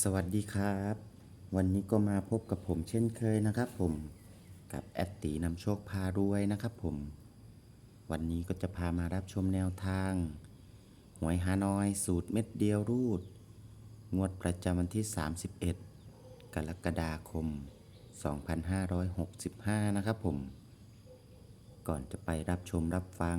สวัสดีครับ วันนี้ก็มาพบกับผมเช่นเคยนะครับผมกับแอดตีนำโชคพารวยนะครับผม วันนี้ก็จะพามารับชมแนวทาง หวยฮานอยสูตรเม็ดเดียวรูด งวดประจำวันที่ 31 กรกฎาคม 2565 นะครับผม ก่อนจะไปรับชมรับฟัง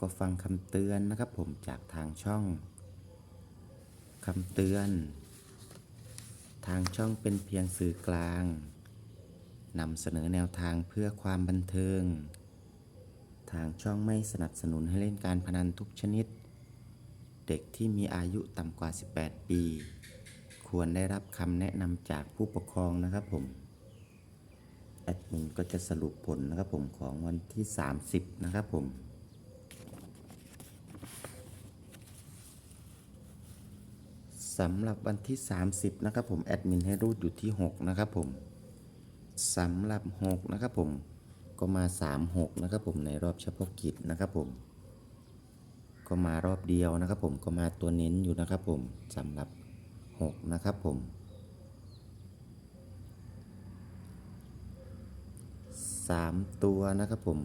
ก็ฟังคำเตือนนะครับผมจากทางช่องคำเตือน ทางช่องเป็นเพียงสื่อกลางนำเสนอแนวทางเพื่อความบันเทิง ทางช่องไม่สนับสนุนให้เล่นการพนันทุกชนิด เด็กที่มีอายุต่ำกว่า 18 ปี ควรได้รับคำแนะนำจากผู้ปกครองนะครับผม แอดมินก็จะสรุปผลนะครับผมของวันที่ 30 นะครับผม สำหรับวันที่ 30 นะครับผมแอดมินให้รูดอยู่ที่ 6 นะครับผมสำหรับ 6 นะครับผมก็มา 36 นะครับผมในรอบเฉพาะกิจนะครับผม ก็มารอบเดียวนะครับผมก็มาตัวเน้นอยู่นะครับผมสำหรับ 6 นะครับผมสามตัวนะครับผม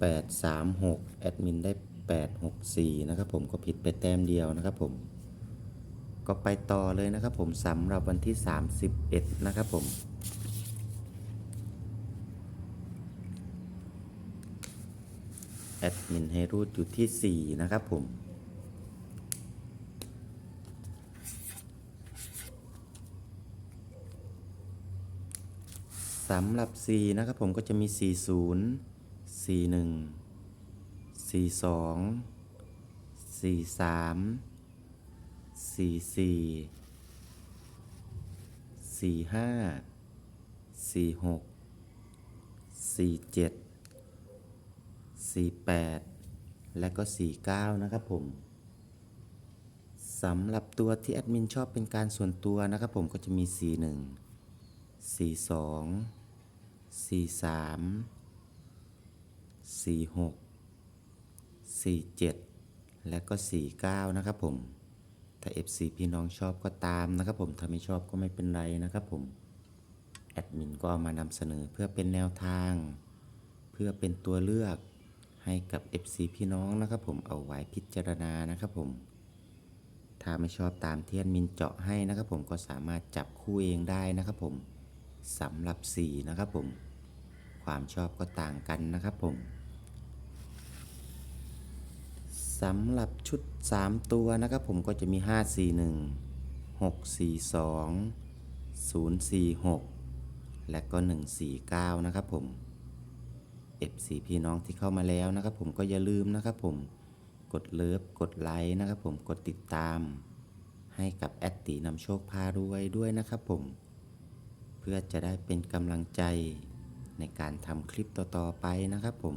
8 3 6แอดมินได้8 6 4นะครับผมก็ผิดไปแต้มเดียวนะครับผม ก็ไปต่อเลยนะครับผมสำหรับวันที่ 31 นะครับผมแอดมินให้รูดอยู่ที่ 4 นะครับผม สำหรับ 4 นะครับผมก็จะมี 40 41 42 43 สี่สี่สี่ห้าสี่หกสี่เจ็ดสี่แปดและก็สี่เก้านะครับผมสำหรับตัวที่แอดมินชอบเป็นการส่วนตัวนะครับผมก็จะมีสี่หนึ่งสี่สองสี่สามสี่หกสี่เจ็ดและก็สี่เก้านะครับผม ถ้า FC พี่น้องชอบก็ตามนะครับผม ถ้าไม่ชอบก็ไม่เป็นไรนะครับผม แอดมินก็เอามานำเสนอเพื่อเป็นแนวทาง เพื่อเป็นตัวเลือกให้กับ FC พี่น้องนะครับผมเอาไว้พิจารณานะครับผม ถ้าไม่ชอบตามเที่แอดมินเจาะให้นะครับผมก็สามารถจับคู่เองได้นะครับผมสำหรับ 4 นะครับผม ความชอบก็ต่างกันนะครับผม สำหรับชุด 3 ตัวนะครับผมก็จะมี 541 642 046 และก็ 149 นะครับผม F4 พี่น้องที่เข้ามาแล้วนะครับผมก็อย่าลืมนะครับผมกดเลิฟกดไลค์นะครับผมกดติดตาม ให้กับแอดตีนำโชคพารวยด้วยนะครับผม เพื่อจะได้เป็นกำลังใจในการทำคลิปต่อๆไปนะครับผม